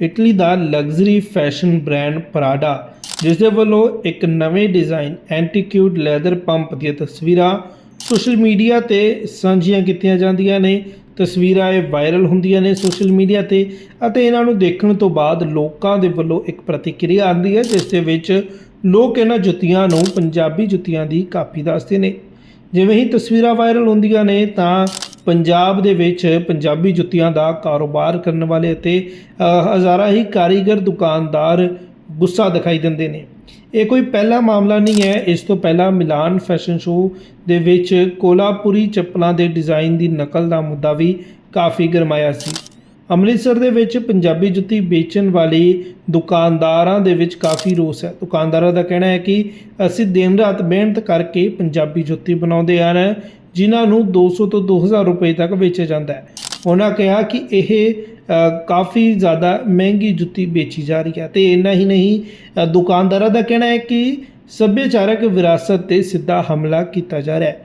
Italy ਦਾ luxury fashion brand Prada ਜਿਸ ਦੇ ਵੱਲੋਂ ਇੱਕ ਨਵੇਂ ਡਿਜ਼ਾਈਨ ਐਂਟੀਕਿਊਡ ਲੈਦਰ ਪੰਪ ਦੀਆਂ ਤਸਵੀਰਾਂ ਸੋਸ਼ਲ ਮੀਡੀਆ ਤੇ ਸਾਂਝੀਆਂ ਕੀਤੀਆਂ ਜਾਂਦੀਆਂ ਨੇ। ਤਸਵੀਰਾਂ ਇਹ ਵਾਇਰਲ ਹੁੰਦੀਆਂ ਨੇ ਸੋਸ਼ਲ ਮੀਡੀਆ ਤੇ ਅਤੇ ਇਹਨਾਂ ਨੂੰ ਦੇਖਣ ਤੋਂ ਬਾਅਦ ਲੋਕਾਂ ਦੇ ਵੱਲੋਂ ਇੱਕ ਪ੍ਰਤੀਕਿਰਿਆ ਆਉਂਦੀ ਹੈ, ਜਿਸ ਦੇ ਵਿੱਚ ਲੋਕ ਇਹਨਾਂ ਜੁੱਤੀਆਂ ਨੂੰ ਪੰਜਾਬੀ ਜੁੱਤੀਆਂ ਦੀ ਕਾਪੀ ਦੱਸਦੇ ਨੇ। ਜਿਵੇਂ ਹੀ ਤਸਵੀਰਾਂ ਵਾਇਰਲ ਹੁੰਦੀਆਂ ਨੇ ਤਾਂ ਪੰਜਾਬ ਦੇ ਵਿੱਚ ਪੰਜਾਬੀ ਜੁੱਤੀਆਂ ਦਾ ਕਾਰੋਬਾਰ ਕਰਨ ਵਾਲੇ ਅਤੇ ਹਜ਼ਾਰਾਂ ਹੀ ਕਾਰੀਗਰ, ਦੁਕਾਨਦਾਰ ਗੁੱਸਾ ਦਿਖਾਈ ਦਿੰਦੇ ਨੇ। ਇਹ ਕੋਈ ਪਹਿਲਾ ਮਾਮਲਾ ਨਹੀਂ ਹੈ। ਇਸ ਤੋਂ ਪਹਿਲਾਂ ਮਿਲਾਨ ਫੈਸ਼ਨ ਸ਼ੋਅ ਦੇ ਵਿੱਚ ਕੋਲਾਪੁਰੀ ਚੱਪਲਾਂ ਦੇ ਡਿਜ਼ਾਈਨ ਦੀ ਨਕਲ ਦਾ ਮੁੱਦਾ ਵੀ ਕਾਫੀ ਗਰਮਾਇਆ ਸੀ। ਅੰਮ੍ਰਿਤਸਰ ਦੇ ਵਿੱਚ ਪੰਜਾਬੀ ਜੁੱਤੀ ਵੇਚਣ ਵਾਲੀ ਦੁਕਾਨਦਾਰਾਂ ਦੇ ਵਿੱਚ ਕਾਫੀ ਰੋਸ ਹੈ। ਦੁਕਾਨਦਾਰਾਂ ਦਾ ਕਹਿਣਾ ਹੈ ਕਿ ਅਸੀਂ ਦਿਨ ਰਾਤ ਮਿਹਨਤ ਕਰਕੇ ਪੰਜਾਬੀ ਜੁੱਤੀ ਬਣਾਉਂਦੇ ਹਨ ਜਿਨ੍ਹਾਂ ਨੂੰ 200 ਤੋਂ 2000 ਰੁਪਏ ਤੱਕ ਵੇਚਿਆ ਜਾਂਦਾ ਹੈ। ਉਹਨਾਂ ਕਿਹਾ ਕਿ ਇਹ ਕਾਫੀ ਜ਼ਿਆਦਾ ਮਹਿੰਗੀ ਜੁੱਤੀ ਵੇਚੀ ਜਾ ਰਹੀ ਹੈ ਤੇ ਇੰਨਾ ਹੀ ਨਹੀਂ ਦੁਕਾਨਦਾਰਾਂ ਦਾ ਕਹਿਣਾ ਹੈ ਕਿ ਸੱਭਿਆਚਾਰਕ ਵਿਰਾਸਤ ਤੇ ਸਿੱਧਾ ਹਮਲਾ ਕੀਤਾ ਜਾ ਰਿਹਾ ਹੈ।